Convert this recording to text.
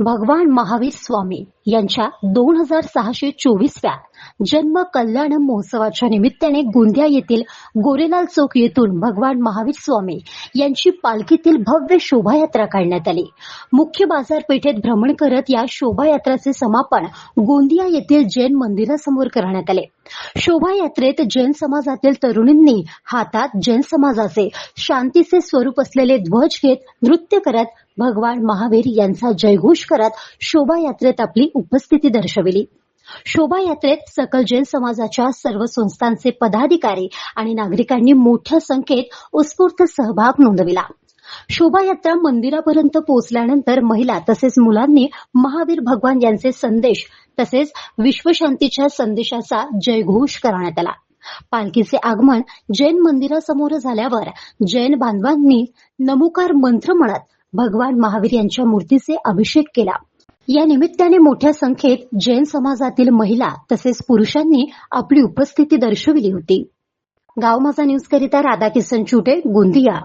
भगवान महावीर स्वामी। यांच्या दोन हजार सहाशे चोवीसव्या जन्म कल्याण महोत्सवाच्या निमित्ताने गोंदिया येथील गोरेलाल चौक येथून भगवान महावीर स्वामी यांची पालखीतील भव्य शोभायात्रा काढण्यात आली. मुख्य बाजारपेठेत भ्रमण करत या शोभायात्राचे समापन गोंदिया येथील जैन मंदिरासमोर करण्यात आले. शोभायात्रेत जैन समाजातील तरुणींनी हातात जैन समाजाचे शांतीचे स्वरूप असलेले ध्वज घेत नृत्य करत भगवान महावीर यांचा जयघोष करत शोभायात्रेत आपली उपस्थिती दर्शविली. शोभायात्रेत सकल जैन समाजाच्या सर्व संस्थांचे पदाधिकारी आणि नागरिकांनी मोठ्या संख्येत उत्स्फूर्त सहभाग नोंदविला. शोभायात्रा मंदिरापर्यंत पोहोचल्यानंतर महिला तसेच मुलांनी महावीर भगवान यांचे संदेश तसेच विश्वशांतीच्या संदेशाचा जयघोष करण्यात आला. पालखीचे आगमन जैन मंदिरासमोर झाल्यावर जैन बांधवांनी नमोकार मंत्र म्हणत भगवान महावीर यांच्या मूर्तीचे अभिषेक केला. या निमित्ताने मोठ्या संख्येत जैन समाजातील महिला तसेच पुरुषांनी आपली उपस्थिती दर्शविली होती. गाव माझा न्यूज करिता राधाकिसन चुटे गोंदिया.